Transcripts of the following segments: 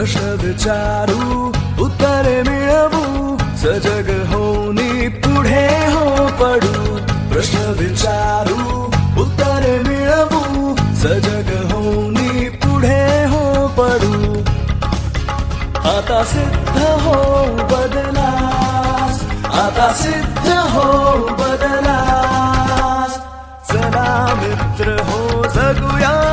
विचारू उत्तरे सजग पडू। प्रश्न विचारू उत्तरे पुढे हो पडू। आता सिद्ध हो बदलास आता सिद्ध हो चला मित्र हो जगूया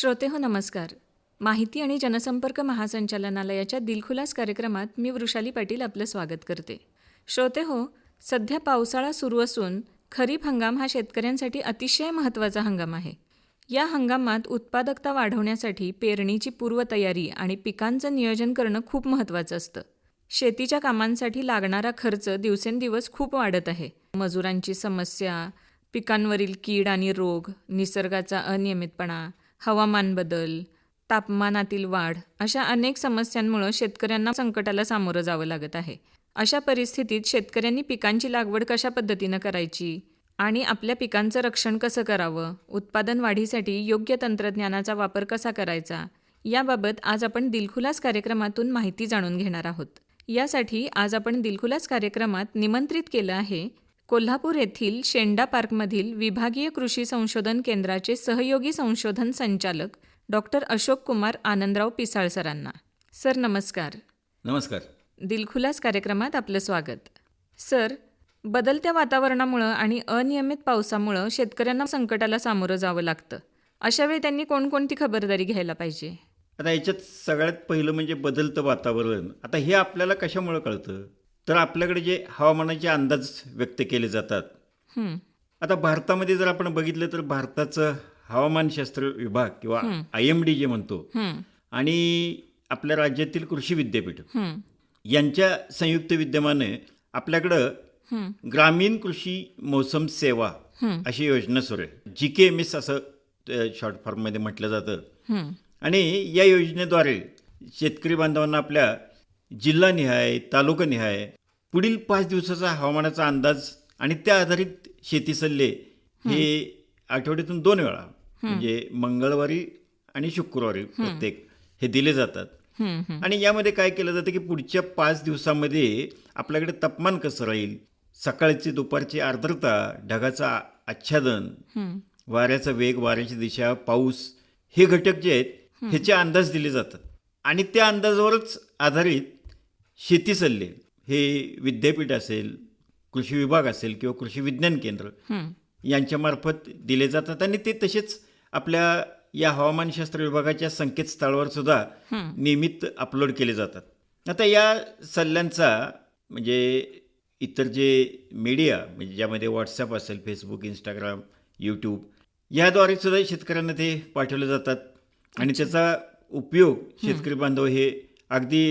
श्रोते हो नमस्कार. माहिती आणि जनसंपर्क महासंचालनालयाच्या दिलखुलास कार्यक्रमात मी वृषाली पाटील आपलं स्वागत करते. श्रोते हो सध्या पावसाळा सुरू असून खरीप हंगाम हा शेतकऱ्यांसाठी अतिशय महत्त्वाचा हंगाम आहे. या हंगामात उत्पादकता वाढवण्यासाठी पेरणीची पूर्वतयारी आणि पिकांचं नियोजन करणं खूप महत्त्वाचं असतं. शेतीच्या कामांसाठी लागणारा खर्च दिवसेंदिवस खूप वाढत आहे. मजुरांची समस्या पिकांवरील कीड आणि रोग निसर्गाचा अनियमितपणा हवामान बदल तापमानातील वाढ अशा अनेक समस्यांमुळं शेतकऱ्यांना संकटाला सामोरं जावं लागत आहे. अशा परिस्थितीत शेतकऱ्यांनी पिकांची लागवड कशा पद्धतीनं करायची आणि आपल्या पिकांचं रक्षण कसं करावं उत्पादन वाढीसाठी योग्य तंत्रज्ञानाचा वापर कसा करायचा याबाबत आज आपण दिलखुलास कार्यक्रमातून माहिती जाणून घेणार आहोत. यासाठी आज आपण दिलखुलास कार्यक्रमात निमंत्रित केलं आहे कोल्हापूर येथील शेंडा पार्कमधील विभागीय कृषी संशोधन केंद्राचे सहयोगी संशोधन संचालक डॉक्टर अशोक कुमार आनंदराव पिसाळ सरांना. सर नमस्कार. नमस्कार. दिलखुलास कार्यक्रमात आपलं स्वागत. सर बदलत्या वातावरणामुळं आणि अनियमित पावसामुळं शेतकऱ्यांना संकटाला सामोरं जावं लागतं. अशावेळी त्यांनी कोणकोणती खबरदारी घ्यायला पाहिजे? आता याच्यात सगळ्यात पहिलं म्हणजे बदलतं वातावरण. आता हे आपल्याला कशामुळं कळतं? तर आपल्याकडे जे हवामानाचे अंदाज व्यक्त केले जातात. हं, आता भारतामध्ये जर आपण बघितलं तर भारताचं हवामानशास्त्र विभाग किंवा आय एम डी जे म्हणतो. आणि आपल्या राज्यातील कृषी विद्यापीठ यांच्या संयुक्त विद्यमाने आपल्याकडं ग्रामीण कृषी मोसम सेवा. अशी योजना सुरू आहे. जी के एम एस असं शॉर्ट फॉर्ममध्ये म्हटलं जातं. आणि या योजनेद्वारे शेतकरी बांधवांना आपल्या जिल्हानिहाय तालुकानिहाय पुढील पाच दिवसाचा हवामानाचा अंदाज आणि त्या आधारित शेती सल्ले हे आठवड्यातून दोन वेळा म्हणजे मंगळवारी आणि शुक्रवारी प्रत्येक हे दिले जातात. आणि यामध्ये काय केलं जातं की पुढच्या पाच दिवसामध्ये आपल्याकडे तापमान कसं राहील? सकाळची दुपारची आर्द्रता ढगाचा आच्छादन. वाऱ्याचा वेग वाऱ्याची दिशा पाऊस हे घटक जे आहेत ह्याचे अंदाज दिले जातात. आणि त्या अंदाजावरच आधारित शेती सल्ले. हे विद्यापीठ असेल कृषी विभाग असेल किंवा कृषी विज्ञान केंद्र. यांच्यामार्फत दिले जातात आणि ते तसेच आपल्या या हवामानशास्त्र विभागाच्या संकेतस्थळावर सुद्धा नियमित अपलोड केले जातात. आता या सल्ल्यांचा म्हणजे इतर जे मीडिया म्हणजे ज्यामध्ये व्हॉट्सॲप असेल फेसबुक इंस्टाग्राम यूट्यूब याद्वारे सुद्धा शेतकऱ्यांना ते पाठवले जातात. आणि त्याचा उपयोग शेतकरी बांधव हे अगदी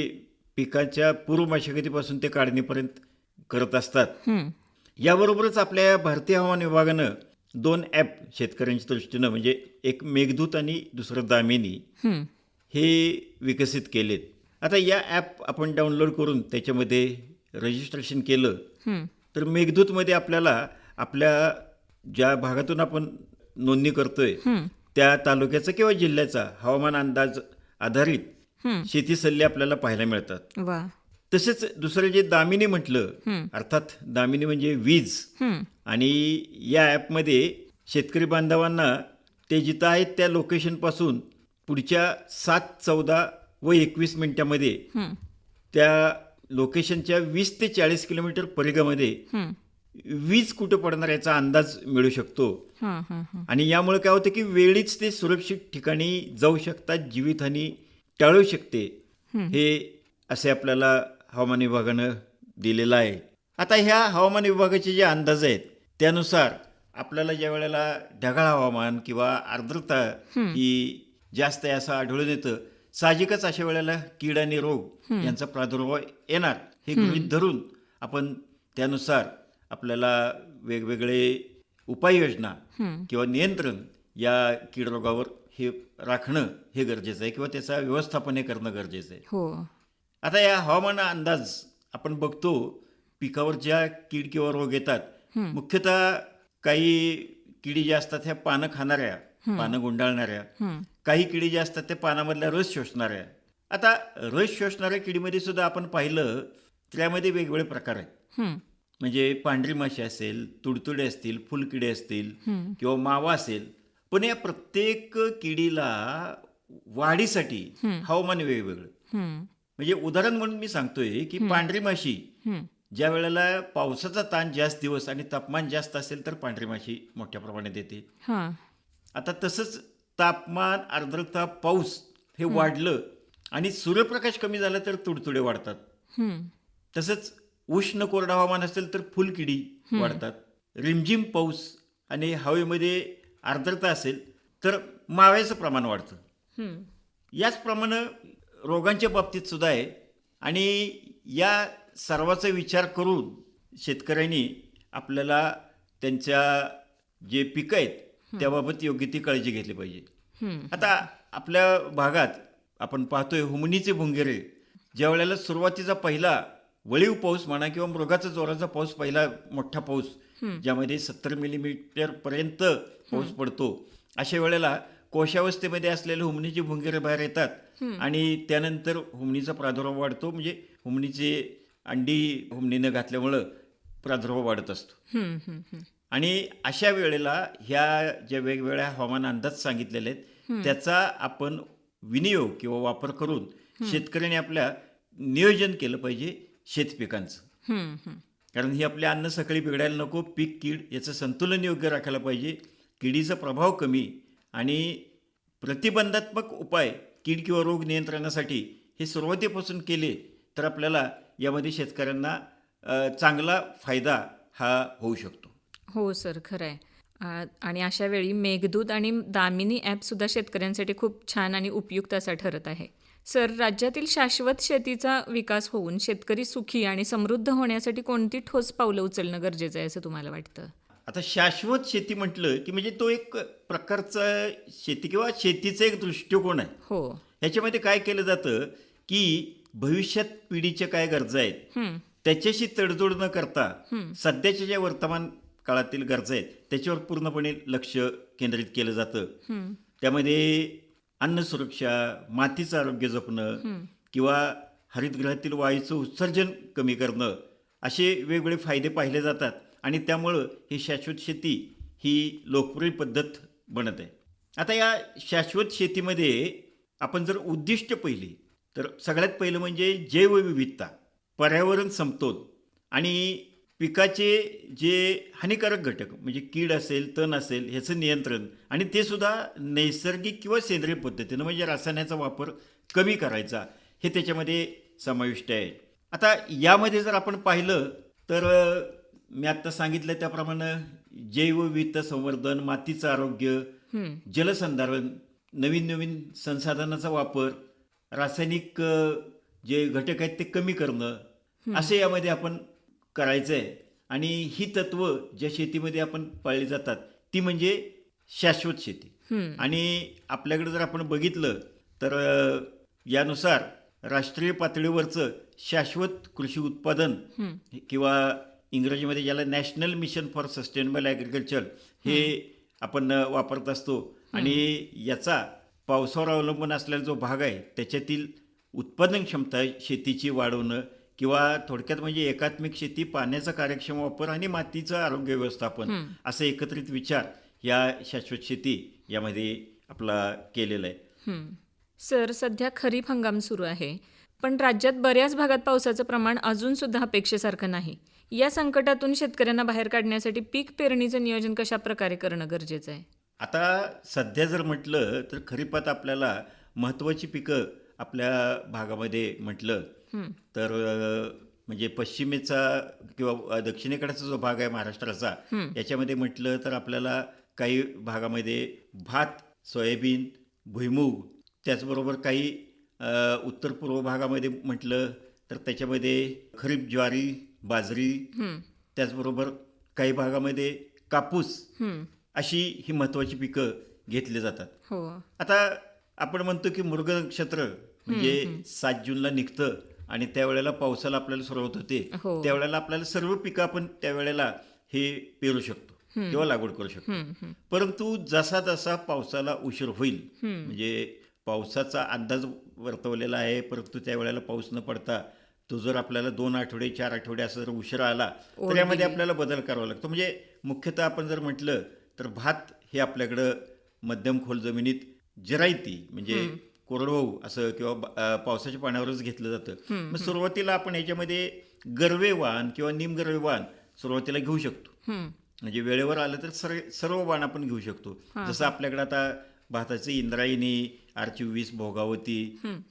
पिकाच्या पूर्व मशागतीपासून ते काढणीपर्यंत करत असतात. याबरोबरच आपल्या भारतीय हवामान विभागानं दोन ॲप शेतकऱ्यांच्या दृष्टीनं म्हणजे एक मेघदूत आणि दुसरं दामिनी हं. विकसित केलेत आता या ॲप आपण डाउनलोड करून त्याच्यामध्ये रजिस्ट्रेशन केलं. तर मेघदूतमध्ये आपल्याला आपल्या ज्या भागातून आपण नोंदणी करतोय त्या तालुक्याचा किंवा जिल्ह्याचा हवामान अंदाज आधारित. शेती सल्ले आपल्याला पाहायला मिळतात वा तसेच दुसरं जे दामिनी म्हटलं अर्थात दामिनी म्हणजे वीज. आणि या ॲपमध्ये शेतकरी बांधवांना ते जिथं आहेत त्या लोकेशनपासून पुढच्या सात चौदा व एकवीस मिनिटामध्ये. त्या लोकेशनच्या वीस ते चाळीस किलोमीटर परिघामध्ये. वीज कुठं पडणार याचा अंदाज मिळू शकतो. आणि यामुळे काय होतं की वेळीच ते सुरक्षित ठिकाणी जाऊ शकतात जीवितहानी टाळू शकते. हे असे आपल्याला हवामान विभागानं दिलेलं आहे. आता ह्या हवामान विभागाचे जे अंदाज आहेत त्यानुसार आपल्याला ज्या वेळेला ढगाळ हवामान किंवा आर्द्रता ही जास्त आहे असं आढळून येतं साहजिकच अशा वेळेला कीड आणि रोग यांचा प्रादुर्भाव येणार हे गृहीत धरून आपण त्यानुसार आपल्याला वेगवेगळे उपाययोजना किंवा नियंत्रण या कीड रोगावर हे राखणं हे गरजेचं आहे किंवा त्याचं व्यवस्थापन हे करणं गरजेचं आहे. हो. आता या हवामान अंदाज आपण बघतो पिकावर ज्या कीड किंवा रोग येतात मुख्यतः काही किडी ज्या असतात ह्या पानं खाणाऱ्या पानं गुंडाळणाऱ्या काही किडी ज्या असतात त्या पानामधल्या रस शोषणाऱ्या. आता रस शोषणाऱ्या किडीमध्ये सुद्धा आपण पाहिलं त्यामध्ये वेगवेगळे प्रकार आहेत. म्हणजे पांढरी माशी असेल तुडतुडे असतील फुलकिडे असतील किंवा मावा असेल पण या प्रत्येक किडीला वाढीसाठी हवामान वेगवेगळं. म्हणजे उदाहरण म्हणून मी सांगतोय की पांढरी माशी. ज्या वेळेला पावसाचा ताण जास्त दिवस आणि तापमान जास्त असेल तर पांढरी माशी मोठ्या प्रमाणात येते. हां. आता तसंच तापमान आर्द्रता पाऊस हे वाढलं आणि सूर्यप्रकाश कमी झाला तर तुडतुडे वाढतात. तसंच उष्ण कोरडं हवामान असेल तर फुलकिडी वाढतात. रिमझिम पाऊस आणि हवेमध्ये आर्द्रता असेल तर माव्याचं प्रमाण वाढतं. हं. याचप्रमाणे रोगांच्या बाबतीत सुद्धा आहे. आणि या सर्वाचा विचार करून शेतकऱ्यांनी आपल्याला त्यांच्या जे पिकं आहेत त्याबाबत योग्य ती काळजी घेतली पाहिजे. हं. आता आपल्या भागात आपण पाहतोय हुमणीचे भुंगेरे ज्या वेळेला सुरुवातीचा पहिला वळीव पाऊस म्हणा किंवा मृगाचा जोराचा पाऊस पहिला मोठा पाऊस ज्यामध्ये सत्तर मिलीमीटर पर्यंत पाऊस पडतो. अशा वेळेला कोशावस्थेमध्ये असलेले हुमणीचे भुंगेरे बाहेर येतात आणि त्यानंतर हुमणीचा प्रादुर्भाव वाढतो. म्हणजे हुमणीचे अंडी हुमणीनं घातल्यामुळं प्रादुर्भाव वाढत असतो. आणि अशा वेळेला ह्या ज्या वेगवेगळ्या हवामान अंदाज सांगितलेले आहेत त्याचा आपण विनियोग किंवा वापर करून शेतकऱ्याने आपल्या नियोजन केलं पाहिजे शेतपिकांचं. कारण ही आपले अन्न सकाळी बिघडायला नको पीक कीड याचं संतुलन योग्य राखायला पाहिजे. किडीचा प्रभाव कमी आणि प्रतिबंधात्मक उपाय कीड किंवा रोग नियंत्रणासाठी हे सुरुवातीपासून केले तर आपल्याला यामध्ये शेतकऱ्यांना चांगला फायदा हा होऊ शकतो. हो सर खरं आहे आणि अशा वेळी मेघदूत आणि दामिनी ॲपसुद्धा शेतकऱ्यांसाठी खूप छान आणि उपयुक्त असा ठरत आहे. सर राज्यातील शाश्वत शेतीचा विकास होऊन शेतकरी सुखी आणि समृद्ध होण्यासाठी कोणती ठोस पावलं उचलणं गरजेचं आहे असं तुम्हाला वाटतं? आता शाश्वत शेती म्हटलं की म्हणजे तो एक प्रकारचा शेती किंवा शेतीचा एक दृष्टिकोन आहे. हो. ह्याच्यामध्ये काय केलं जातं की भविष्यात पिढीच्या काय गरजा आहेत त्याच्याशी तडजोड न करता सध्याच्या ज्या वर्तमान काळातील गरजा आहेत त्याच्यावर पूर्णपणे लक्ष केंद्रित केलं जातं. त्यामध्ये अन्न सुरक्षा मातीचं आरोग्य जपणं किंवा हरितगृहातील वायूचं उत्सर्जन कमी करणं असे वेगवेगळे फायदे पाहिले जातात. आणि त्यामुळं ही शाश्वत शेती ही लोकप्रिय पद्धत बनत आहे. आता या शाश्वत शेतीमध्ये आपण जर उद्दिष्ट पहिली तर सगळ्यात पहिलं म्हणजे जैवविविधता पर्यावरण समतोल आणि पिकाचे जे हानिकारक घटक म्हणजे कीड असेल तण असेल ह्याचं नियंत्रण आणि ते सुद्धा नैसर्गिक किंवा सेंद्रिय पद्धतीनं म्हणजे रसायनाचा वापर कमी करायचा हे त्याच्यामध्ये समाविष्ट आहे. आता यामध्ये जर आपण पाहिलं तर मी आत्ता सांगितलं त्याप्रमाणे जैवविविधता संवर्धन मातीचं आरोग्य जलसंधारण नवीन नवीन संसाधनाचा वापर रासायनिक जे घटक आहेत ते कमी करणं असे यामध्ये आपण करायचं आहे आणि ही तत्व ज्या शेतीमध्ये आपण पाळली जातात ती म्हणजे शाश्वत शेती. आणि आपल्याकडे जर आपण बघितलं तर यानुसार राष्ट्रीय पातळीवरचं शाश्वत कृषी उत्पादन किंवा इंग्रजीमध्ये ज्याला national mission for sustainable agriculture हे आपण वापरत असतो. आणि याचा पावसावर अवलंबून असलेला जो भाग आहे त्याच्यातील उत्पादन क्षमता शेतीची वाढवणं किंवा थोडक्यात म्हणजे एकात्मिक शेती पाण्याचा कार्यक्षम वापर आणि मातीचं आरोग्य व्यवस्थापन असं एकत्रित विचार या शाश्वत शेती यामध्ये आपला केलेला आहे. सर सध्या खरीप हंगाम सुरू आहे. पण राज्यात बऱ्याच भागात पावसाचं प्रमाण अजूनसुद्धा अपेक्षेसारखं नाही. या संकटातून शेतकऱ्यांना बाहेर काढण्यासाठी पीक पेरणीचं नियोजन कशा प्रकारे करणं गरजेचं आहे? आता सध्या जर म्हटलं तर खरीपात आपल्याला महत्त्वाची पिकं आपल्या भागामध्ये म्हटलं तर म्हणजे पश्चिमेचा किंवा दक्षिणेकडचा जो भाग आहे महाराष्ट्राचा याच्यामध्ये म्हटलं तर आपल्याला काही भागामध्ये भात सोयाबीन भुईमूग त्याचबरोबर काही उत्तर पूर्व भागामध्ये म्हटलं तर त्याच्यामध्ये खरीप ज्वारी बाजरी त्याचबरोबर काही भागामध्ये कापूस. अशी ही महत्त्वाची पिकं घेतली जातात. हो. आता आपण म्हणतो की मृग नक्षत्र म्हणजे सात जूनला निघतं आणि त्यावेळेला पावसाला आपल्याला सुरुवात होते. हो. त्यावेळेला आपल्याला सर्व पिकं आपण त्यावेळेला हे पेरू शकतो किंवा लागवड करू शकतो. परंतु जसा जसा पावसाला उशीर होईल म्हणजे पावसाचा अंदाज वर्तवलेला आहे परंतु त्यावेळेला पाऊस न पडता तो जर आपल्याला दोन आठवडे चार आठवडे असं जर उशिरा आला तर यामध्ये आपल्याला बदल करावा लागतो. म्हणजे मुख्यतः आपण जर म्हटलं तर भात हे आपल्याकडं मध्यम खोल जमिनीत जिरायती म्हणजे कोरडवाहू असं किंवा पावसाच्या पाण्यावरच घेतलं जातं. मग सुरुवातीला आपण याच्यामध्ये गरवे वाण किंवा निमगरवे वाण सुरुवातीला घेऊ शकतो. म्हणजे वेळेवर आलं तर सर्व सर्व वाण आपण घेऊ शकतो. जसं आपल्याकडे आता भाताचे इंद्रायणी आर चोवीस भोगावती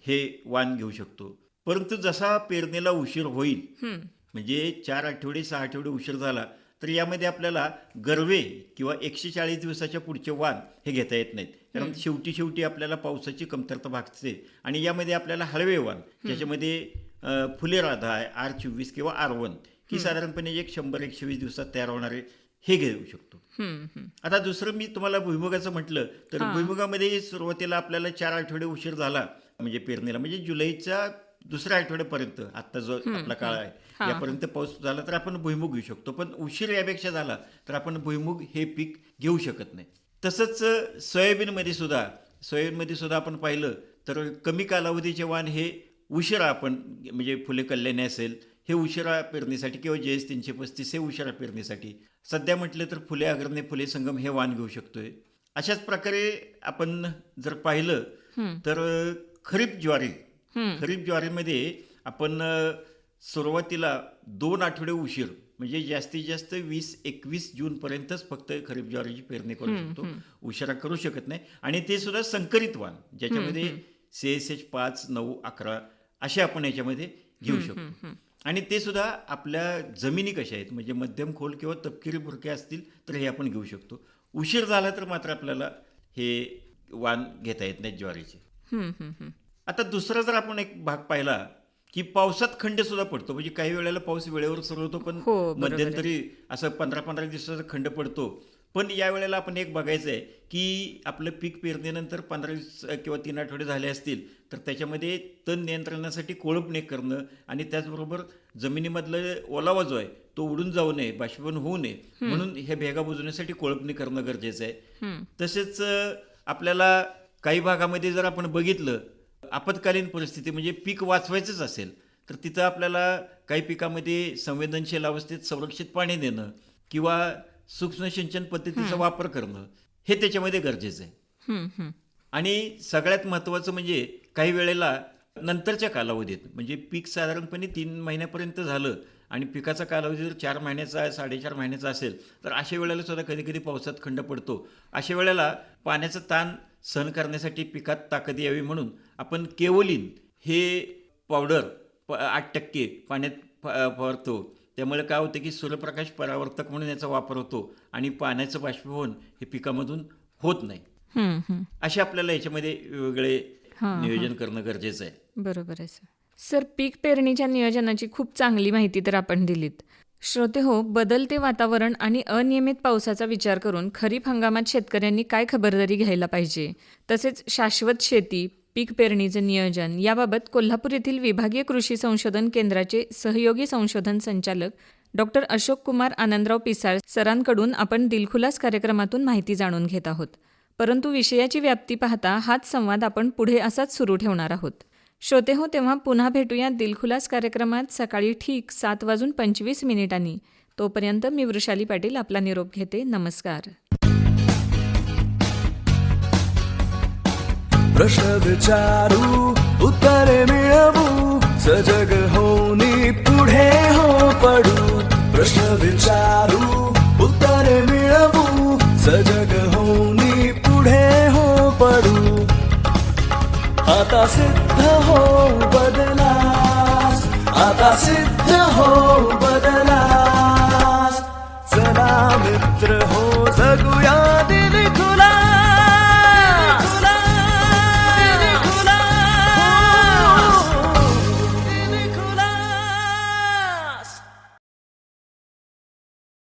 हे वाण घेऊ शकतो. परंतु जसा पेरणीला उशीर होईल. म्हणजे चार आठवडे सहा आठवडे उशीर झाला तर यामध्ये आपल्याला गरवे किंवा एकशे चाळीस दिवसाच्या पुढचे वाण हे घेता येत नाहीत. कारण शेवटी शेवटी आपल्याला पावसाची कमतरता भागते आणि यामध्ये आपल्याला हळवे वाण ज्याच्यामध्ये फुले राधा आहे आर चोवीस किंवा आर वन ही साधारणपणे एक शंभर एकशे वीस दिवसात तयार होणारे हे घेऊ शकतो. आता दुसरं मी तुम्हाला भुईमुगाचं म्हटलं तर भुईमुगामध्ये सुरुवातीला आपल्याला चार आठवडे उशीर झाला म्हणजे पेरणीला. म्हणजे जुलैच्या दुसऱ्या आठवड्यापर्यंत आता जो आपला काळ आहे यापर्यंत पाऊस झाला तर आपण भुईमुग घेऊ शकतो. पण उशीर यापेक्षा झाला तर आपण भुईमुग हे पीक घेऊ शकत नाही. तसंच सोयाबीनमध्ये सुद्धा सोयाबीनमध्ये सुद्धा आपण पाहिलं तर कमी कालावधीचे वाण हे उशिरा आपण म्हणजे फुले कल्याणी असेल हे उशिरा पेरणीसाठी किंवा जे एस तीनशे पस्तीस हे उशिरा पेरणीसाठी सध्या म्हटलं तर फुले अग्रणे फुले संगम हे वाण घेऊ शकतोय. अशाच प्रकारे आपण जर पाहिलं तर खरीप ज्वारी खरीप ज्वारीमध्ये आपण सुरुवातीला दोन आठवडे उशीर म्हणजे जास्तीत जास्त वीस एकवीस जूनपर्यंतच फक्त खरीप ज्वारीची पेरणी करू शकतो. उशिरा करू शकत नाही. आणि ते सुद्धा संकरित वाण ज्याच्यामध्ये सी एस एच पाच नऊ अकरा असे आपण याच्यामध्ये घेऊ शकतो. आणि ते सुद्धा आपल्या जमिनी कशा आहेत? म्हणजे मध्यम खोल किंवा तपकिरी बुरके असतील तर हे आपण घेऊ शकतो. उशीर झाला तर मात्र आपल्याला हे वाण घेता येत नाहीत ज्वारीचे. आता दुसरा जर आपण एक भाग पाहिला की पावसात खंड सुद्धा पडतो. म्हणजे काही वेळेला पाऊस वेळेवर सुरू होतो पण हो. मध्यंतरी असं पंधरा पंधरा दिवसाचा खंड पडतो. पण या वेळेला आपण एक बघायचं आहे की आपलं पीक पेरणीनंतर पंधरा दिवस किंवा तीन आठवडे झाले असतील तर त्याच्यामध्ये तण नियंत्रणासाठी कोळपणे करणं आणि त्याचबरोबर जमिनीमधलं ओलावा जो आहे तो उडून जाऊ नये बाष्पीभवन होऊ नये म्हणून हे भेगा बुजवण्यासाठी कोळपणी करणं गरजेचं आहे. तसेच आपल्याला काही भागामध्ये जर आपण बघितलं आपत्कालीन परिस्थिती म्हणजे पीक वाचवायचंच असेल तर तिथं आपल्याला काही पिकामध्ये संवेदनशील अवस्थेत संरक्षित पाणी देणं किंवा सूक्ष्म सिंचन पद्धतीचा वापर करणं हे त्याच्यामध्ये गरजेचं आहे. आणि सगळ्यात महत्त्वाचं म्हणजे काही वेळेला नंतरच्या कालावधीत म्हणजे पीक साधारणपणे तीन महिन्यापर्यंत झालं आणि पिकाचा कालावधी जर चार महिन्याचा साडेचार महिन्याचा असेल तर अशा वेळेला सुद्धा कधी कधी पावसात खंड पडतो. अशा वेळेला पाण्याचा ताण सहन करण्यासाठी पिकात ताकद यावी म्हणून आपण केवलिन हे पावडर प आठ टक्के पाण्यात फवारतो. त्यामुळे काय होतं की सूर्यप्रकाश परावर्तक म्हणून याचा वापर होतो आणि पाण्याचं बाष्पीभवन हे पिकामधून होत नाही. असे आपल्याला याच्यामध्ये वेगळे नियोजन करणं गरजेचं आहे. बरोबर आहे सर. सर पीक पेरणीच्या नियोजनाची खूप चांगली माहिती तर आपण दिलीत. श्रोते हो बदलते वातावरण आणि अनियमित पावसाचा विचार करून खरीप हंगामात शेतकऱ्यांनी काय खबरदारी घ्यायला पाहिजे? तसेच शाश्वत शेती पीक पेरणीचे नियोजन. याबाबत कोल्हापूर येथील विभागीय कृषी संशोधन केंद्राचे सहयोगी संशोधन संचालक डॉक्टर अशोक कुमार आनंदराव पिसाळ सरांकडून आपण दिलखुलास कार्यक्रमातून माहिती जाणून घेत आहोत. परंतु विषयाची व्याप्ती पाहता हाच संवाद आपण पुढे असाच सुरू ठेवणार आहोत. श्रोते हो तेव्हा पुन्हा भेटूया दिलखुलास कार्यक्रमात सकाळी ठीक सात वाजून पंचवीस मिनिटांनी. तोपर्यंत मी वृषाली पाटील आपला निरोप घेते. नमस्कार. प्रश्न विचारू उत्तरे मिळवू सजग होनी पुढे हो पडू. प्रश्न विचारू उत्तरे मिळवू सजग होनी पुढे हो पडू. आता सिद्ध हो बदलास आता सिद्ध हो बदलास. चला मित्र